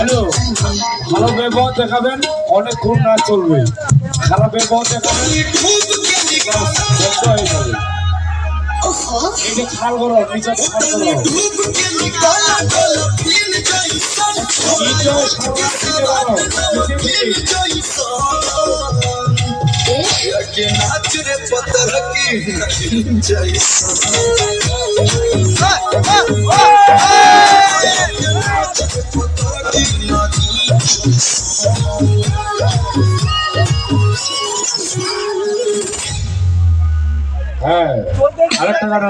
Hello? ভালো ব্যবহার দেখাবেন অনেকক্ষণ না চলবে। খারাপ ব্যবহার দেখাবেন বন্ধ খাল করো হ্যাঁ আরেকটা গান